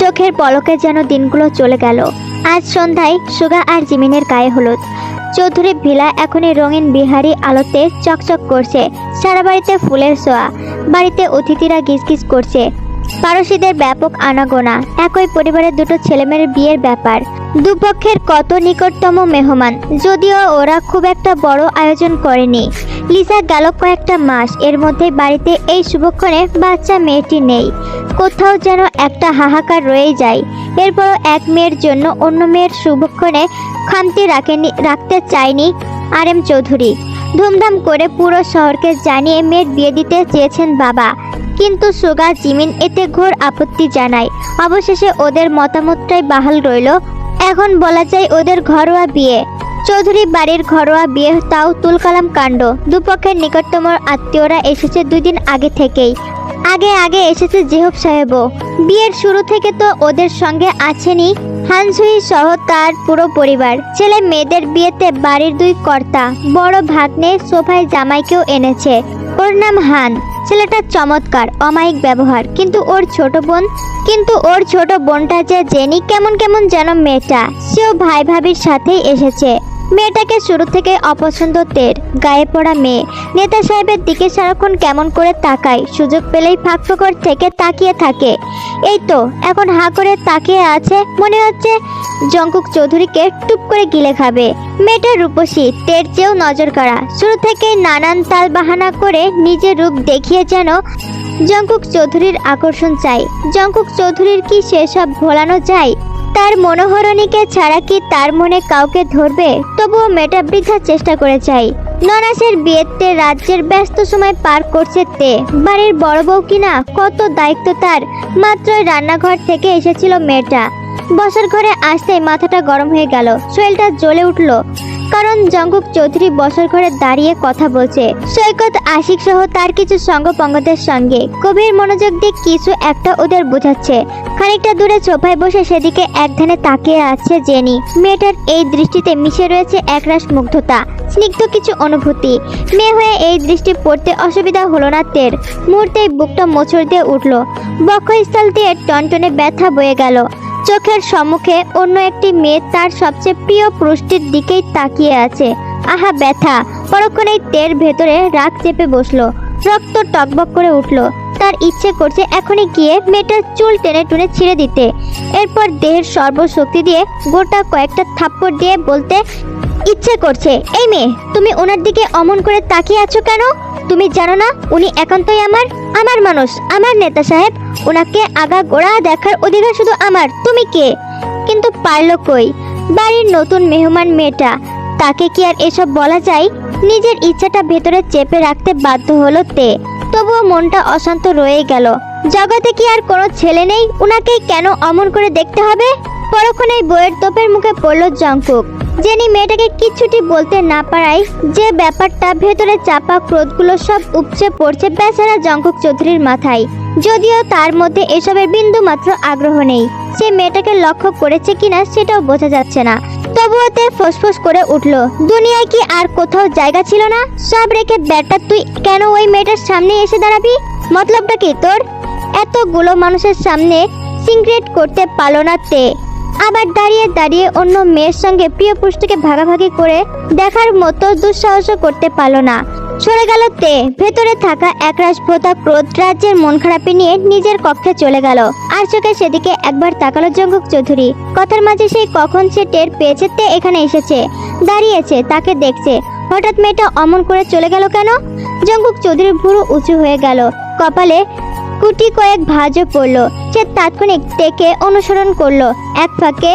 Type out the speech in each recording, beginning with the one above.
চোখের পলকে যেন দিনগুলো চলে গেল। আজ সন্ধ্যায় সুগা আর জিমিনের গায়ে হলুদ। চৌধুরী ভিলা এখনই রঙিন বিহারি আলোতে চকচক করছে। সারা বাড়িতে ফুলের সোয়া বাড়িতে অতিথিরা গিজগিজ করছে। পারসীদের ব্যাপক আনাগোনা। একই পরিবারের দুটো ছেলেমেয়ের বিয়ের ব্যাপার। দুপক্ষের কত নিকটতম মেহমান, যদিও ওরা খুব একটা বড় আয়োজন করেনি। লিসা গেল কয়েকটা মাস, এর মধ্যে বাড়িতে এই শুভক্ষণে বাচ্চা মেয়েটি নেই। কোথাও যেন একটা হাহাকার রয়েই যায়। এরপরও এক মেয়ের জন্য অন্য মেয়ের শুভক্ষণে খামতি রাখেনি, রাখতে চায়নি আর এম চৌধুরী। ধুমধাম করে পুরো শহরকে জানিয়ে মেয়ের বিয়ে দিতে চেয়েছেন বাবা। কিন্তু সুগা জিমিন এতে ঘোর আপত্তি জানায়। অবশেষে ওদের মতামতটাই বাহাল রইল। এখন বলা যায় ওদের ঘরোয়া বিয়ে। চৌধুরী বাড়ির ঘরোয়া বিয়ে তাও তুলকালাম কাণ্ড। দুপক্ষের নিকটতম আত্মীয়রা এসেছে দুদিন আগে থেকেই। আগে আগে এসেছে জেহব সাহেবও। বিয়ের শুরু থেকে তো ওদের সঙ্গে আছেনই। হানসুই সহ তার পুরো পরিবার, ছেলে মেয়েদের বিয়েতে বাড়ির দুই কর্তা, বড় ভাগ্নে সোফায় জামাইকেও এনেছে। ওর নাম হান। ছেলেটা চমৎকার, অমায়িক ব্যবহার, কিন্তু ওর ছোট বোন, কিন্তু ওর ছোট বোনটা যে জেনি কেমন কেমন যেন মেয়েটা, সেও ভাই ভাবির সাথেই এসেছে। মেয়েটাকে শুরু থেকে অপছন্দ তের গায়ে পড়া মেয়ে। নেতা সাহেবের দিকে সারাক্ষণ কেমন করে তাকায়, সুযোগ পেলেই ফাঁক ফোকর থেকে তাকিয়ে থাকে। এই তো, এখন হা করে তাকিয়ে আছে, মনে হচ্ছে জঙ্কুক চৌধুরীকে টুপ করে গিলে খাবে। মেয়েটা রূপসী, তের চেয়েও নজর কাড়া। শুরু থেকে নানান তাল বাহানা করে নিজের রূপ দেখিয়ে যেন জঙ্কুক চৌধুরীর আকর্ষণ চাই জঙ্কুক চৌধুরীর কি সেসব ভোলানো যায়? তার মনোহরণীকে ছাড়া কি তার মনে কাউকে ধরবে? তবুও মেটা বৃদ্ধার চেষ্টা করে চাই। ননাসের বিয়েতে রাজ্যের ব্যস্ত সময় পার করছে তে। বাড়ির বড় বউ কিনা কত দায়িত্ব তার। মাত্রই রান্নাঘর থেকে এসেছিল মেয়েটা। বসার ঘরে আসতেই মাথাটা গরম হয়ে গেল। শরীরটা জ্বলে উঠল। কারণ জঙ্কুক চৌধুরী বসর ঘরে দাঁড়িয়ে কথা বলছে। সৈকত, আশিক সহ তার কিছু সঙ্গপঙ্গদের সঙ্গে। গভীর মনোযোগ দিয়ে কিছু একটা ওদের বোঝাচ্ছে। খানিকটা দূরে সোফায় বসে সেদিকে এক ধ্যানে তাকিয়ে আছে জেনি। মেয়েটার এই দৃষ্টিতে মিশে রয়েছে একরাশ মুগ্ধতা, স্নিগ্ধ কিছু অনুভূতি। মেয়ে হয়ে এই দৃষ্টি পড়তে অসুবিধা হলো না তের। মুহূর্তেই বুকটা মোচড় দিয়ে উঠল। বক্ষস্থল দিয়ে টনটনে ব্যথা বয়ে গেল। চোখের সম্মুখে অন্য একটি মেয়ে তার সবচেয়ে প্রিয় পুরুষটির দিকেই তাকিয়ে আছে। আহা, ব্যথা। পরক্ষণেই তের ভেতরে রাগ চেপে বসল। রক্ত টকবক করে উঠল। তার ইচ্ছে করছে এখনই গিয়ে মেয়েটার চুল টেনে টুনে ছিঁড়ে দিতে। এরপর দেহের সর্বশক্তি দিয়ে গোটা কয়েকটা থাপ্পড় দিয়ে বলতে ইচ্ছে করছে। এই মেয়ে, তুমি ওনার দিকে অমন করে তাকিয়ে আছো কেন? তুমি জানো না, উনি একান্তই আমার আমার মানুষ, আমার নেতা সাহেব। ওনাকে আগা গোড়া দেখার অধিকার শুধু আমার, তুমি কে? কিন্তু পারল কই? বাড়ির নতুন মেহমান মেয়েটা, তাকে কি আর এসব বলা যায়? নিজের ইচ্ছাটা ভেতরে চেপে রাখতে বাধ্য হলো তে। তবুও মনটা অশান্ত রয়ে গেল। জগতে কি আর কোনো ছেলে নেই? উনাকে কেন অমন করে দেখতে হবে? পরক্ষণেই বইয়ের তোপের মুখে পড়ল জঙ্কুক জেনি মেয়েটাকে কিচ্ছুটি বলতে না পারায় যে ব্যাপারটা ভেতরে চাপা ক্রোধগুলো সব উপচে পড়ছে বেচারা জঙ্কুক চৌধুরীর মাথায়। যদিও তার মধ্যে এসবের বিন্দু মাত্র আগ্রহ নেই, সে মেয়েটাকে লক্ষ্য করেছে কিনা সেটাও বোঝা যাচ্ছে না। তবুও তে ফোসফোস করে উঠল, দুনিয়ায় কি আর কোথাও জায়গা ছিল না? সব রেখে ব্যাটা, তুই কেন ওই মেয়েটার সামনে এসে দাঁড়াবি? মতলবটা কি তোর? এতগুলো মানুষের সামনে সিংক্রেট করতে পারল না তে। আবার দাঁড়িয়ে দাঁড়িয়ে অন্য মেয়ের সঙ্গে প্রিয় পুরুষটিকে ভাগাভাগি করে দেখার মতো দুঃসাহসও করতে পারল না। সরে গেল তে। ভেতরে থাকা একরাশ ভোতা ক্রোধ রাজ্যের মন খারাপি নিয়ে নিজের কক্ষে চলে গেল। আর চোখে সেদিকে একবার তাকালো জঙ্গুক চৌধুরী। কথার মাঝে সেই কখন সে টের পেয়েছে তে এখানে এসেছে। দাঁড়িয়েছে, তাকে দেখছে। হঠাৎ মেয়েটা অমন করে চলে গেল কেন? জঙ্গুক চৌধুরীর ভুরু উঁচু হয়ে গেল। কপালে কুটি কয়েক ভাজও পড়ল। সে তাৎক্ষণিক তেকে অনুসরণ করল। এক ফাঁকে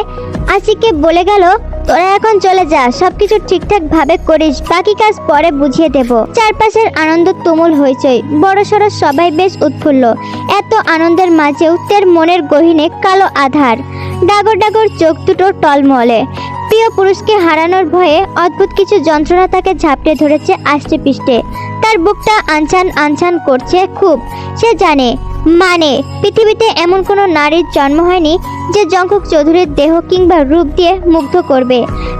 আসিকে বলে গেল, তোরা এখন চলে যা, সবকিছু ঠিকঠাক ভাবে করিস, বাকি কাজ পরে বুঝিয়ে দেব। চারপাশের আনন্দ তুমুল হইচই বড় সড়ো সবাই বেশ উৎফুল্ল। এত আনন্দের মাঝেও তের মনের গহীনে কালো আধার। ডাগর ডাগর চোখ দুটো টলমলে। প্রিয় পুরুষকে হারানোর ভয়ে অদ্ভুত কিছু যন্ত্রণা তাকে ঝাপটে ধরেছে আষ্টে পিষ্টে। তার বুকটা আনছান আনছান করছে খুব। সে জানে মানে পৃথিবীতে এমন কোনো নারীর জন্ম হয়নি যে জঙ্কুক চৌধুরীর দেহ কিংবা রূপ দিয়ে মুগ্ধ করবে।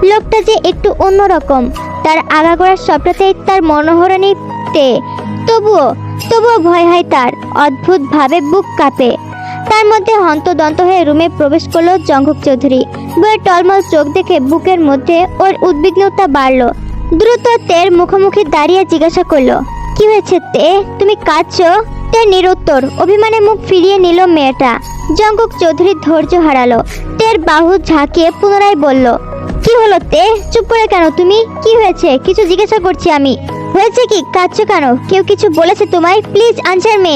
লোকটা যে একটু অন্যরকম তার আগাগোড়ার সবটাতেই তার মনোহরণীতে। তবুও তবুও ভয় হয় তার, অদ্ভুতভাবে বুক কাঁপে। তার মধ্যে হন্তদন্ত হয়ে রুমে প্রবেশ করল জঙ্গক চৌধুরী। বইয়ের টলমল চোখ দেখে বুকের মধ্যে ওর উদ্বিগ্নতা বাড়লো। দ্রুত তের মুখোমুখি দাঁড়িয়ে জিজ্ঞাসা করল, কি হয়েছে তে? তুমি কাঁদছো? তে নিরুত্তর, অভিমানে মুখ ফিরিয়ে নিল মেয়েটা। জঙ্গক চৌধুরী ধৈর্য হারালো। তের বাহু ঝাঁকিয়ে পুনরায় বলল, কি হলো তে? চুপ করে কেন তুমি? কি হয়েছে? কিছু জিজ্ঞাসা করছি আমি। হয়েছে কি? কাঁদছো কেন? কেউ কিছু বলেছে তোমায়? Please answer me.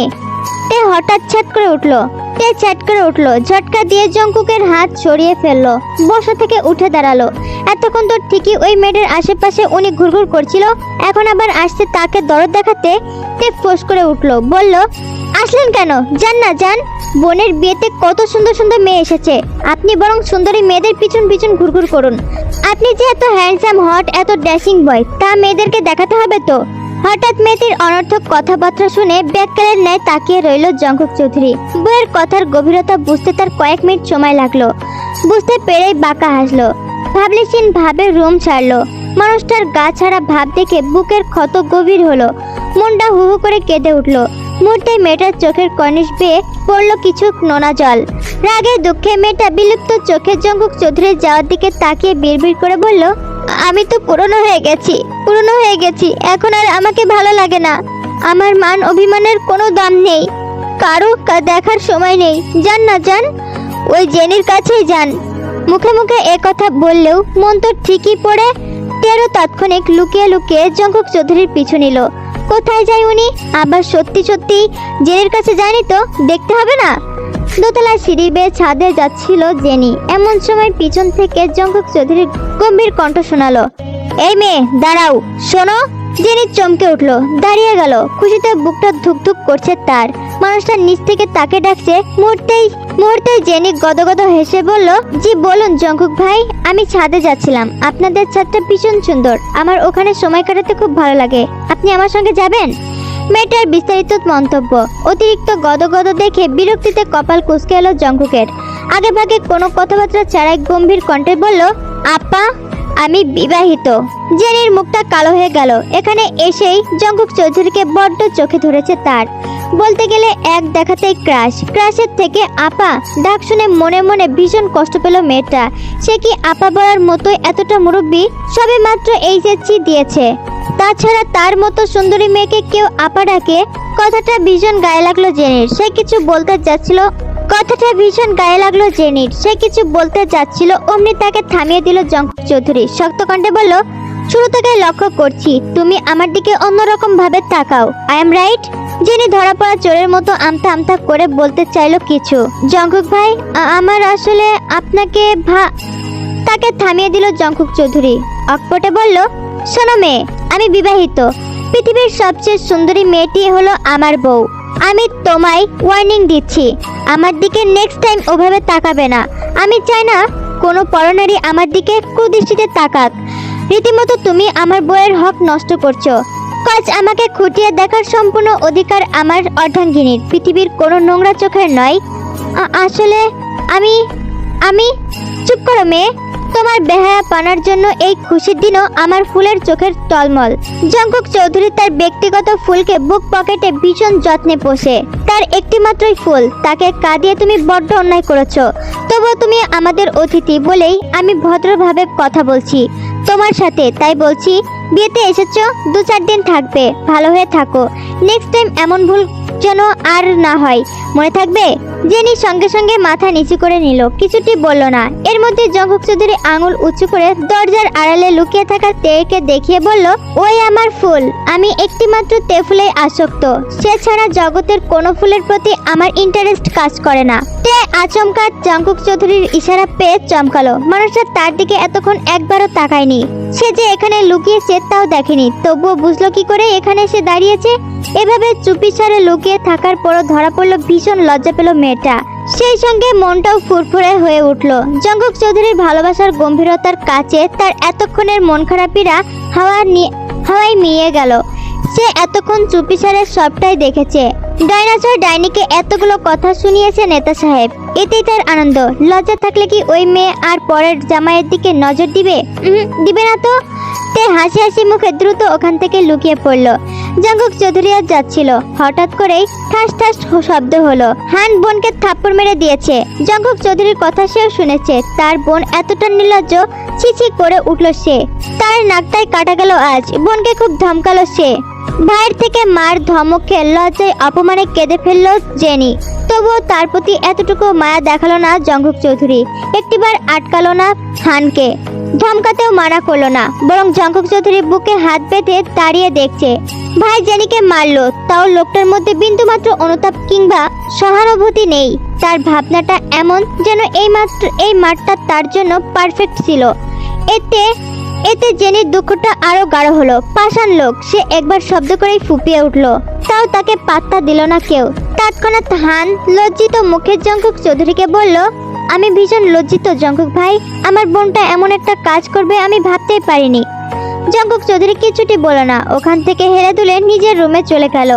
তে হঠাৎ ছ্যাট করে উঠল। তে ছ্যাট করে উঠল। ঝটকা দিয়ে জঙ্কুকের হাত সরিয়ে ফেলল। বসা থেকে উঠে দাঁড়াল। এতক্ষণ তো ঠিকই ওই মেয়েটার আশেপাশে উনি ঘুরঘুর করছিল। এখন আবার আসছে তাকে দরদ দেখাতে। তে ফোঁস করে উঠল। বলল, আসলেন কেন? যান না, যান। বোনের বিয়েতে কত সুন্দর সুন্দর মেয়ে এসেছে। আপনি বরং সুন্দরী মেয়েদের পিছন পিছন ঘুরঘুর করুন। আপনি যে এত হ্যান্ডসাম হট এত ড্যাশিং বয় তা মেয়েদেরকে দেখাতে হবে তো? হঠাৎ মেয়েটির অনর্থক কথাবার্তা শুনে ব্যাককালের ন্যায় তাকিয়ে রইল জঙ্কুক চৌধুরী। বইয়ের কথার গভীরতা বুঝতে তার কয়েক মিনিট সময় লাগল। বুঝতে পেরেই বাঁকা হাসলো। ভাবলেছিন ভাবে রুম ছাড়লো। মানুষটার গা ছাড়া ভাব দেখে বুকের ক্ষত গভীর হলো। মনটা হু হু করে কেঁদে উঠল। মুহূর্তে মেয়েটার চোখের কর্নিশ বেয়ে পড়ল কিছু নোনা জল। রাগে দুঃখে মেয়েটা বিলুপ্ত চোখের জঙ্কুক চৌধুরীর যাওয়ার দিকে তাকিয়ে বিড়বিড় করে বলল আমি তো পুরনো হয়ে গেছি, পুরনো হয়ে গেছি। এখন আর আমাকে ভালো লাগে না। আমার মান অভিমানের কোনো দাম নেই। কারও দেখার সময় নেই। যান না, যান। ওই জেনির কাছেই যান। মুখে মুখে কথা বললেও মন তো ঠিকই পড়ে। তেরো তাৎক্ষণিক লুকিয়ে লুকিয়ে জঙ্কুক চৌধুরীর পিছু নিল। কোথায় যায় উনি? আবার সত্যি সত্যি জেনির কাছে যায়নি তো? দেখতে হবে না? দোতলা সিঁড়ি বেয়ে ছাদে যাচ্ছিল জেনি। এমন সময় পিছন থেকে জঙ্কুক চৌধুরীর গম্ভীর কণ্ঠ শোনালো। এই মেয়ে, দাঁড়াও, শোনো। জেনি চমকে উঠল, দাঁড়িয়ে গেল। খুশিতে বুকটা ধুকধুক করছে তার। মানুষটা নিচ থেকে তাকে ডাকছে, মুহূর্তেই মুহূর্তেই জেনি গদগদ হেসে বলল, জি, বলুন জঙ্কুক ভাই, আমি ছাদে যাচ্ছিলাম। আপনাদের ছাদটা ভীষণ সুন্দর। আমার ওখানে সময় কাটাতে খুব ভালো লাগে। আপনি আমার সঙ্গে যাবেন? মেয়েটার বিস্তারিত মন্তব্য। অতিরিক্ত গদগদ দেখে বিরক্তিতে কপাল কুঁচকে এলো জঙ্কুকের। আগে ভাগে কোনো কথাবার্তা ছাড়াই গম্ভীর কণ্ঠে বলল, আপা, আমি বিবাহিত। জেনির মুখটা কালো হয়ে গেল। এখানে এসেই জঙ্কুক চৌধুরীকে বড্ড চোখে ধরেছে তার। বলতে গেলে এক দেখাতেই ক্রাশ। ক্রাশের থেকে আপা, ডাক শুনে মনে মনে ভীষণ কষ্ট পেল মেয়েটা। সে কি আপা বলার মতোই এতটা মুরব্বী? সবে মাত্র এইচএসসি দিয়েছে। তাছাড়া তার মতো সুন্দরী মেয়েকে কেউ আপা ডাকে, কথাটা ভীষণ গায়ে লাগল জেনির। সে কিছু বলতে যাচ্ছিল কথাটা ভীষণ গায়ে লাগল জেনির। সে কিছু বলতে যাচ্ছিল অমনি তাকে থামিয়ে দিল জঙ্ক চৌধুরী। শক্ত কণ্ঠে বলল, শুরু থেকে লক্ষ্য করছি, তুমি আমার দিকে অন্যরকম ভাবে তাকাও। আই এম রাইট জেনি ধরা পড়া চোরের মতো আমতা আমতা করে বলতে চাইলো কিছু। জঙ্কুক ভাই আমার আসলে আপনাকে ভা তাকে থামিয়ে দিল জঙ্কুক চৌধুরী। অকপটে বলল শোনো মেয়ে, আমি বিবাহিত। পৃথিবীর সবচেয়ে সুন্দরী মেয়েটি হলো আমার বউ। আমি তোমায় ওয়ার্নিং দিচ্ছি। আমার দিকে নেক্সট টাইম ওভাবে তাকাবে না। আমি চাই না কোনো পরনারী আমার দিকে কুদৃষ্টিতে তাকাক। রীতিমতো তুমি আমার বইয়ের হক নষ্ট করছ। কাজ আমাকে খুঁটিয়ে দেখার সম্পূর্ণ অধিকার আমার অর্ধাঙ্গিনীর। পৃথিবীর কোনো নোংরা চোখের নয়। আসলে আমি আমি, চুপ করো মেয়ে। তোমার বেহায়া পানার জন্য এই খুশির দিনও আমার ফুলের চোখের টলমল। জঙ্কুক চৌধুরী তার ব্যক্তিগত ফুলকে বুক পকেটে ভীষণ যত্নে পোষে। তার একটি মাত্রই ফুল, তাকে কাঁদিয়ে তুমি বড্ড অন্যায় করেছ। তবুও তুমি আমাদের অতিথি বলেই আমি ভদ্রভাবে কথা বলছি। তোমার সাথে, তাই বলছি, বিয়েতে এসেছ, দু চার দিন থাকবে, ভালো হয়ে থাকো। নেক্সট টাইম এমন ভুল যেন আর না হয়। মনে থাকবে? জেনি সঙ্গে সঙ্গে মাথা নিচু করে নিল, কিছুটি বলল না। এর মধ্যে জঙ্কুক চৌধুরী আঙুল উঁচু করে দরজার আড়ালে লুকিয়ে থাকা তেকে দেখিয়ে বলল, ওই আমার ফুল, আমি একটি মাত্র তে ফুলে আসক্ত। সে ছাড়া জগতের কোনো ফুলের প্রতি আমার ইন্টারেস্ট কাজ করে না। তে আচমকা জঙ্কুক চৌধুরীর ইশারা পেয়ে চমকালো। মানুষটা তার দিকে এতক্ষণ একবারও তাকায়নি। সে যে এখানে লুকিয়ে সে তাও দেখেনি। তবুও বুঝলো কি করে এখানে এসে দাঁড়িয়েছে? এভাবে চুপি চুপিসারে লুকিয়ে থাকার পরও ধরা পড়ল ভীষণ লজ্জা পেল মেয়েটা। সেই সঙ্গে মনটাও ফুরফুরে হয়ে উঠল। জঙ্গক চৌধুরীর ভালোবাসার গম্ভীরতার কাছে তার এতক্ষণের মন খারাপিরা হাওয়া নিয়ে হাওয়ায় মিয়ে গেল। সে এতক্ষণ চুপিসারে সবটাই দেখেছে। ডাইনোসর ডাইনিকে এতগুলো কথা শুনিয়েছে নেতা সাহেব। এতেই তার আনন্দ। লজ্জা থাকলে কি ওই মেয়ে আর পরের জামাইয়ের দিকে নজর দিবে? দিবে না তো। তে হাসি হাসি মুখে দ্রুত ওখান থেকে লুকিয়ে পড়ল। জঙ্কুক চৌধুরী আর যাচ্ছিল। হঠাৎ করেই ঠাস ঠাস শব্দ হলো। হান বোনকে থাপ্পড় মেরে দিয়েছে। জঙ্কুক চৌধুরীর কথা সেও শুনেছে। তার বোন এতটা নির্লজ্জ ছিছি করে উঠল সে। তার নাকটাই কাটা গেল আজ। বোনকে খুব ধমকালো সে। ভাইয়ের থেকে মার ধমক লজ্জায় অপমানে কেঁদে ফেলল জেনি। তবুও তার প্রতি এতটুকু মায়া দেখাল না জঙ্কুক চৌধুরী। একটিবার আটকালো না হানকে। ধমকাতেও মানা করল না, বরং জঙ্কুক চৌধুরী বুকে হাত বেঁধে দাঁড়িয়ে দেখছে। ভাই জেনিকে মারলো, তাও লোকটার মধ্যে বিন্দুমাত্র অনুতাপ কিংবা সহানুভূতি নেই। তার ভাবনাটা এমন যেন এই মাত্র এই মাঠটা তার জন্য পারফেক্ট ছিল। এতে এতে জেনির দুঃখটা আরও গাঢ় হলো। পাষাণ লোক, সে একবার শব্দ করেই ফুপিয়ে উঠল। তাও তাকে পাত্তা দিল না কেউ। তৎক্ষণাৎ হান লজ্জিত মুখের জঙ্কুক চৌধুরীকে বলল, আমি ভীষণ লজ্জিত জঙ্কুক ভাই। আমার বোনটা এমন একটা কাজ করবে আমি ভাবতেই পারিনি। জঙ্কুক চৌধুরী কিছুটি বলো না। ওখান থেকে হেরে দুলে নিজের রুমে চলে গেল।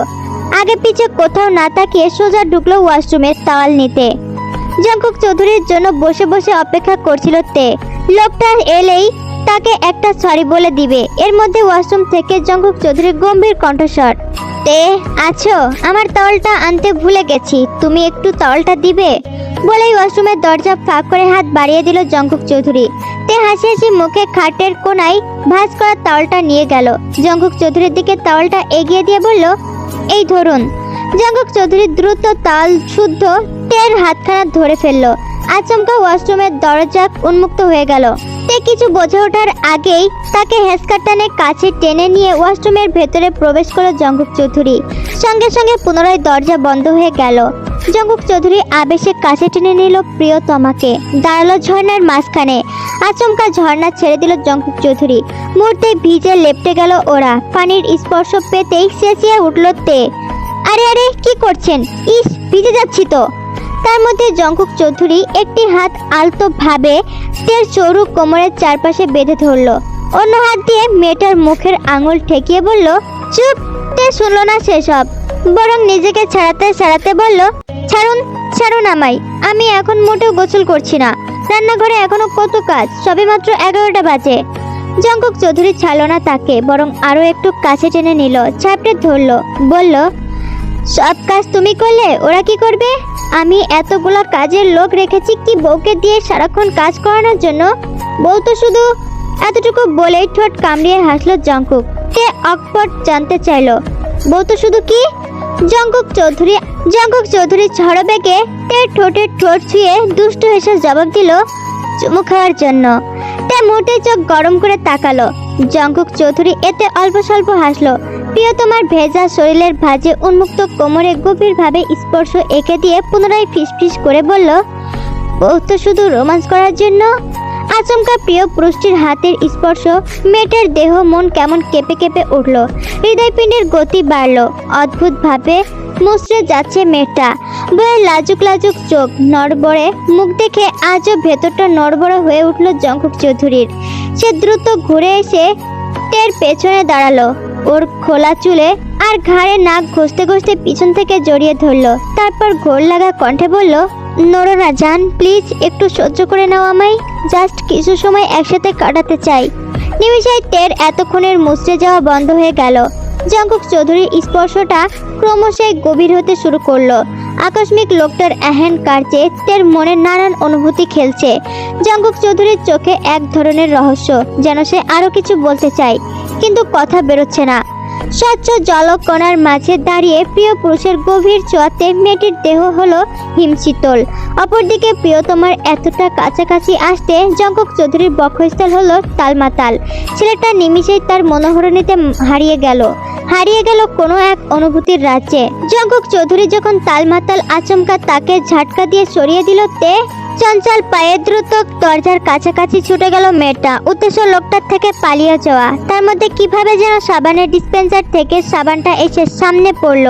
আগে পিছে কোথাও না তাকিয়ে সোজা ঢুকলো ওয়াশরুমে তাওয়াল নিতে। জঙ্কুক চৌধুরীর জন্য বসে বসে অপেক্ষা করছিল তে। লোকটা এলেই তাকে একটা সরি বলে দিবে। এর মধ্যে ওয়াশরুম থেকে জঙ্কুক চৌধুরীর গম্ভীর কণ্ঠস্বর। তে, আছো? আমার তলটা আনতে ভুলে গেছি। তুমি একটু তলটা দিবে? বলেই ওয়াশরুমের দরজা ফাঁক করে হাত বাড়িয়ে দিল জঙ্কুক চৌধুরী। তে হাসি হাসি মুখে খাটের কোনায় ভাঁজ করা তাওয়ালটা নিয়ে গেল। জঙ্কুক চৌধুরীর দিকে তাওয়ালটা এগিয়ে দিয়ে বলল, এই ধরুন। জঙ্কুক চৌধুরী দ্রুত তাল শুদ্ধ তের হাতখানা ধরে ফেলল। আচমকা ওয়াশরুমের দরজা উন্মুক্ত হয়ে গেল। তে কিছু বোঝে ওঠার আগেই তাকে হেসকার টানে কাছে টেনে নিয়ে ওয়াশরুমের ভেতরে প্রবেশ করল জঙ্কুক চৌধুরী। সঙ্গে সঙ্গে পুনরায় দরজা বন্ধ হয়ে গেল। জঙ্কুক চৌধুরী আবেশে কাছে টেনে নিল প্রিয়তমাকে। দাঁড়াল ঝর্ণার মাঝখানে। আচমকা ঝর্ণা ছেড়ে দিল জঙ্কুক চৌধুরী। মুহূর্তে ভিজে লেপটে গেল ওরা। পানির স্পর্শ পেতেই চেঁচিয়ে উঠল তে। আরে আরে, কি করছেন? ইস, ভিজে যাচ্ছি তো। তার মধ্যে জঙ্কুক চৌধুরী একটি হাত আলতো ভাবে তের সরু কোমরের চারপাশে বেঁধে ধরলো। অন্য হাত দিয়ে মেয়েটার মুখের আঙুল ঠেকিয়ে বলল, চুপ, তে শুনলো না সেসব। বরং নিজেকে ছাড়াতে ছাড়াতে বলল, ছাড়ুন ছাড়ুন আমায়, আমি এখন মোটেও গোসল করছি না। রান্নাঘরে এখনও কত কাজ, সবে মাত্র এগারোটা বাজে। জঙ্কুক চৌধুরী ছাড়লো না তাকে, বরং আরও একটু কাছে টেনে নিল চাপটে ধরলো, বলল, সব কাজ তুমি করলে, ওরা কি করবে? আমি এতগুলো কাজের লোক রেখেছি কি বউকে দিয়ে সারাক্ষণ কাজ করানোর জন্য? বউ তো শুধু এতটুকু বলেই ঠোঁট কামড়িয়ে হাসলো জঙ্কুক। কে অকপট জানতে চাইলো, বউ তো শুধু কি? জঙ্কুক চৌধুরী জঙ্কুক চৌধুরী ঝড় বেগে তের ঠোঁটের ঠোঁট ছুঁয়ে দুষ্ট হেসে জবাব দিল, চুমু খাওয়ার জন্য। তে মোটে চোখ গরম করে তাকালো। জঙ্কুক চৌধুরী এতে অল্প স্বল্প হাসলো। প্রিয়তমার ভেজা শরীরের ভাজে উন্মুক্ত কোমরে গভীরভাবে স্পর্শ এঁকে দিয়ে পুনরায় ফিসফিস করে বলল বউ তো শুধু রোমান্স করার জন্য? আচমকা প্রিয় পুরুষটির হাতের স্পর্শ মেয়েটার দেহ মন কেমন কেঁপে কেঁপে উঠল। হৃদয়পিণ্ডের গতি বাড়ল। অদ্ভুতভাবে মুচড়ে যাচ্ছে মেয়েটা। বইয়ের লাজুক লাজুক চোখ, নড়বড়ে মুখ দেখে আজও ভেতরটা নড়বড়ে হয়ে উঠল জঙ্কুক চৌধুরীর। সে দ্রুত ঘুরে এসে টের পেছনে দাঁড়াল। ওর খোলা চুলে আর ঘাড়ে নাক ঘষতে ঘষতে পিছন থেকে জড়িয়ে ধরলো। তারপর ঘোর লাগা কণ্ঠে বলল নড়ো না জান, প্লিজ একটু সহ্য করে নাও আমায়। জাস্ট কিছু সময় একসাথে কাটাতে চাই। নিমিষায় টের এতক্ষণের মুচড়ে যাওয়া বন্ধ হয়ে গেল। জঙ্কুক চৌধুরীর স্পর্শটা ক্রমশই গভীর হতে শুরু করল। আকস্মিক লোকটার এহেন কার্যে তার মনে নানান অনুভূতি খেলছে। জঙ্কুক চৌধুরীর চোখে এক ধরনের রহস্য, যেন সে আরও কিছু বলতে চায়, কিন্তু কথা বেরোচ্ছে না। স্বচ্ছ জলকণার মাঝে দাঁড়িয়ে প্রিয় পুরুষের গভীর ছোঁয়াতে মেয়েটির দেহ হলো হিমশীতল। অপরদিকে প্রিয়তমার এতটা কাছাকাছি আসতে জঙ্কক চৌধুরীর বক্ষস্থল হলো তালমাতাল। ছেলেটা নিমিষেই তার মনোহরণীতে হারিয়ে গেল। হারিয়ে গেল কোনো এক অনুভূতির রাজ্যে। জঙ্কক চৌধুরী যখন তালমাতাল আচমকা তাকে ঝাটকা দিয়ে সরিয়ে দিল, তে চঞ্চল পায়ে দ্রুত দরজার কাছাকাছি ছুটে গেল মেয়েটা। উদ্দেশ্য লোকটার থেকে পালিয়ে যাওয়া। তার মধ্যে কীভাবে যেন সাবানের ডিসপেন্সার থেকে সাবানটা এসে সামনে পড়ল।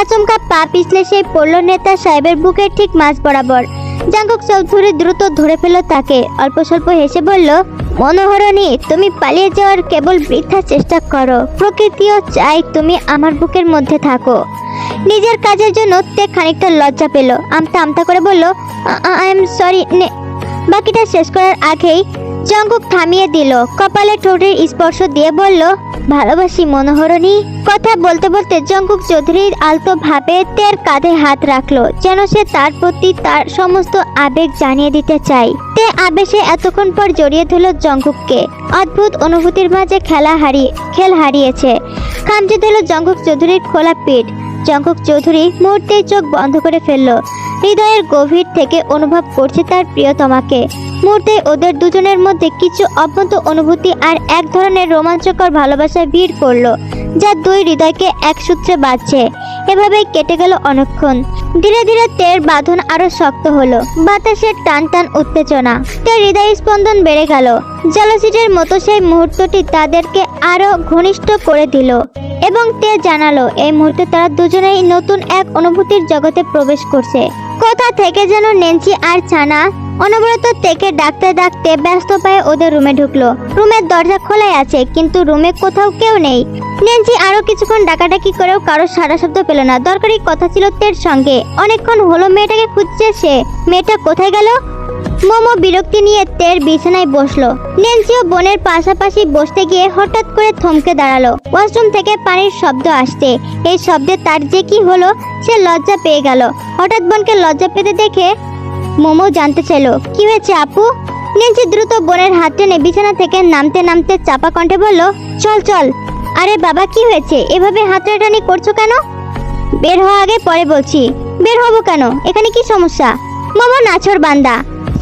আচমকা পা পিছলে সেই পড়ল নেতা সাহেবের বুকের ঠিক মাঝ বরাবর। জাঙ্কুক চৌধুরী দ্রুত ধরে ফেলল তাকে। অল্প স্বল্প হেসে বলল, মনোহরণী, তুমি পালিয়ে যাওয়ার কেবল বৃথা চেষ্টা করো। প্রকৃতিও চাই তুমি আমার বুকের মধ্যে থাকো। নিজের কাজের জন্য তে খানিকটা লজ্জা পেল। আমতা আমতা করে বলল আই এম সরি বাকিটা শেষ করার আগেই জঙ্কুক থামিয়ে দিল। কপালে ঠোঁটের স্পর্শ দিয়ে বলল, ভালোবাসি মনোহরণী। কথা বলতে বলতে জঙ্গুক চৌধুরীর আলতো ভাবে তের কাঁধে হাত রাখল, যেন সে তার প্রতি তার সমস্ত আবেগ জানিয়ে দিতে চায়। তে আবেশে এতক্ষণ পর জড়িয়ে ধরল জঙ্কুককে। অদ্ভুত অনুভূতির মাঝে খেলা হারিয়ে খেল হারিয়েছে। খামচে দিল জঙ্কুক চৌধুরীর খোলা পিঠ। জঙ্কুক চৌধুরী মুহূর্তেই চোখ বন্ধ করে ফেলল। হৃদয়ের গভীর থেকে অনুভব করছে তার প্রিয়তমাকে। মুহূর্তে ওদের দুজনের মধ্যে কিছু অভ্যন্ত অনুভূতি আর এক ধরনের রোমাঞ্চকর ভালোবাসায় ভিড় করল, যা দুই হৃদয়কে এক সূত্রে বাঁধছে। এভাবেই কেটে গেল অনেকক্ষণ। ধীরে ধীরে তের বাঁধন আরও শক্ত হলো। বাতাসের টান টান উত্তেজনা। তের হৃদয় স্পন্দন বেড়ে গেল। জলসিটের মতো সেই মুহূর্তটি তাদেরকে আরও ঘনিষ্ঠ করে দিল। এবং তে জানালো, এই মুহূর্তে তারা দুজনেই নতুন এক অনুভূতির জগতে প্রবেশ করছে। কোথা থেকে যেন নেন্সি আর ছানা অনবরত তেকে ডাকতে ডাকতে ব্যস্ত পায়ে ওদের রুমে ঢুকলো। রুমের দরজা খোলাই আছে, কিন্তু রুমে কোথাও কেউ নেই। নেন্সি আরও কিছুক্ষণ ডাকাডাকি করেও কারও সারা শব্দ পেল না। দরকারি কথা ছিল তের সঙ্গে। অনেকক্ষণ হলো মেয়েটাকে খুঁজছে সে। মেয়েটা কোথায় গেল? মোমো বিরক্তি নিয়ে তের বিছানায় বসল। নেন্সিও বোনের পাশাপাশি বসতে গিয়ে হঠাৎ করে থমকে দাঁড়াল। ওয়াশরুম থেকে পানির শব্দ আসছে। এই শব্দে তার যে কি হলো, সে লজ্জা পেয়ে গেল। হঠাৎ বোনকে লজ্জা পেতে দেখে মোমো জানতে চাইলো, কি হয়েছে আপু? নেন্সি দ্রুত বোনের হাত টেনে বিছানা থেকে নামতে নামতে চাপা কণ্ঠে বলল, চল চল। আরে বাবা, কি হয়েছে? এভাবে হাত টানি করছ কেন? বের হওয়া আগে পরে বলছি। বের হব কেন? এখানে কি সমস্যা? মোমো নাছর বান্দা।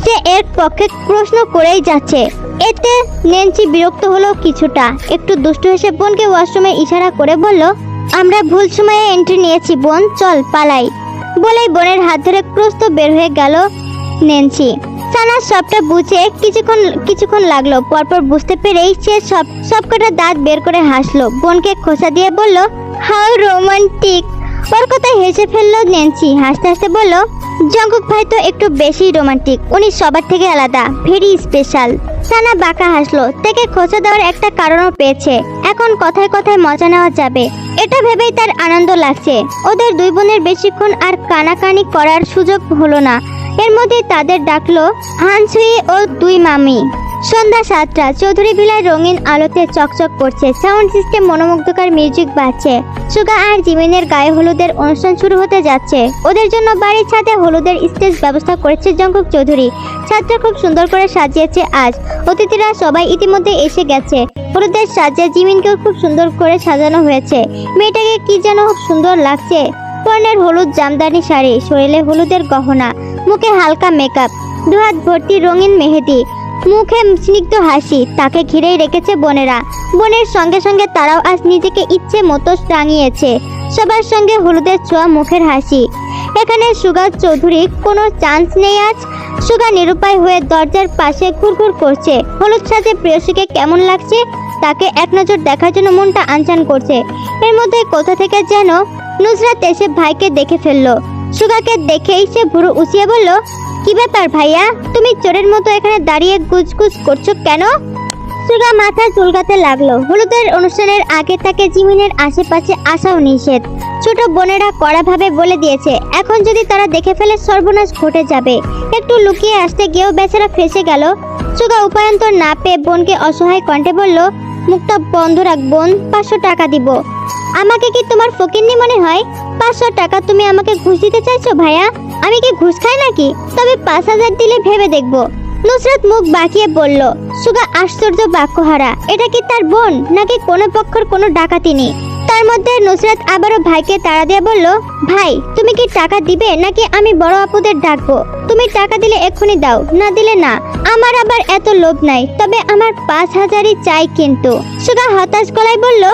সে এর পক্ষে প্রশ্ন করেই যাচ্ছে। এতে নেন্সি বিরক্ত হলো কিছুটা। একটু দুষ্টু হেসে বোনকে ওয়াশরুমে ইশারা করে বলল, আমরা ভুল সময়ে এন্ট্রি নিয়েছি, বোন, চল, পালাই। বলেই বোনের হাত ধরে ক্রস্ত বের হয়ে গেল নেন্সি সানা সবটা বুঝে কিছুক্ষণ কিছুক্ষণ লাগল। পরপর বুঝতে পেরেই সে সব, সবকটা দাঁত বের করে হাসলো। বোনকে খোসা দিয়ে বলল, হাউ রোমান্টিক! ওর কথায় হেসে ফেলল নেন্সি হাসতে হাসতে বলল, জঙ্কুক ভাই তো একটু বেশি রোমান্টিক। উনি সবার থেকে আলাদা, ভেরি স্পেশাল। সানা বাঁকা হাসলো থেকে খোঁচা দেওয়ার একটা কারণও পেয়েছে। এখন কথায় কথায় মজা নেওয়া যাবে। এটা ভেবেই তার আনন্দ লাগছে। ওদের দুই বোনের বেশিক্ষণ আর কানাকানি করার সুযোগ হলো না। এর মধ্যে তাদের ডাকলো, হানসুই ও দুই মামি। সন্ধ্যা সাতটা, চৌধুরী ভিলায় রঙিন আলোতে চকচক করছে সাউন্ড সিস্টেম মনোমুগ্ধকর মিউজিক বাজছে। সুগা আর জিমিনের গায়ে হলুদের অনুষ্ঠান শুরু হতে যাচ্ছে। ওদের জন্য বাড়ির ছাদে হলুদের স্টেজ ব্যবস্থা করেছে জঙ্কুক চৌধুরী। ছাদটা খুব সুন্দর করে সাজিয়েছে আজ। অতিথিরা সবাই ইতিমধ্যে এসে গেছে। হলুদের সাজে জিমিনকেও খুব সুন্দর করে সাজানো হয়েছে। মেয়েটাকে কি যেন সুন্দর লাগছে। পরনের হলুদ জামদানি শাড়ি, শরীরে হলুদের গহনা, মুখে হালকা মেকআপ দুহাত ভর্তি রঙিন মেহেদি। মুখে স্নিগ্ধ হাসি, তাকে ঘিরেই রেখেছে বোনেরা। বোনের সঙ্গে সঙ্গে তারাও আজ নিজেকে ইচ্ছে মতো টাঙিয়েছে। সবার সঙ্গে হলুদের ছোঁয়া মুখের হাসি। এখানে সুগা চৌধুরী কোনো চান্স নেই আজ। সুগা নিরুপায় হয়ে দরজার পাশে ঘুরঘুর করছে। হলুদ সাজে প্রেয়সীকে কেমন লাগছে? তাকে এক নজর দেখার জন্য মনটা আনচান করছে। এর মধ্যে কোথা থেকে যেন নুসরাত এসে ভাইকে দেখে ফেলল। সুগাকে দেখেই সে ভুরু উঁচিয়ে বলল কি ব্যাপার ভাইয়া? তুমি চোরের মতো এখানে দাঁড়িয়ে গুজগুজ করছ কেন? সুগা মাথা চুলকাতে লাগল। হলুদের অনুষ্ঠানের আগে তাকে জিমিনের আশেপাশে আসাও নিষেধ। ছোট বোনেরা কড়াভাবে বলে দিয়েছে, এখন যদি তারা দেখে ফেলে সর্বনাশ ঘটে যাবে। একটু লুকিয়ে আসতে গিয়েও বেচারা ফেসে গেল। সুগা উপায়ন্তর না পেয়ে বোনকে অসহায় কণ্ঠে বলল মুখটা বন্ধ রাখ বোন, পাঁচশো টাকা দিব। আমাকে কি তোমার ফকিন্নি মনে হয়? পাঁচশো টাকা তুমি আমাকে ঘুষ দিতে চাইছো, ভাইয়া? আমি কি ঘুষ খাই নাকি? তবে পাঁচ হাজার দিলে ভেবে দেখব। নুসরাত মুখ বাঁকিয়ে বলল, সুগা, আশ্চর্য বাক্যহারা। এটা কি তার বোন, নাকি কোনো পক্ষের কোনো ডাকাতি নেই? তার মধ্যে নুসরাত আবারও ভাইকে তাড়া দিয়ে বলল, ভাই, তুমি কি টাকা দিবে, নাকি আমি বড় আপুদের ডাকবো? তুমি টাকা দিলে এক্ষুনি দাও, না দিলে না। আমার আবার এত লোভ নাই, তবে আমার পাঁচ হাজারই চাই কিন্তু। সুগা হতাশ গলায় বলল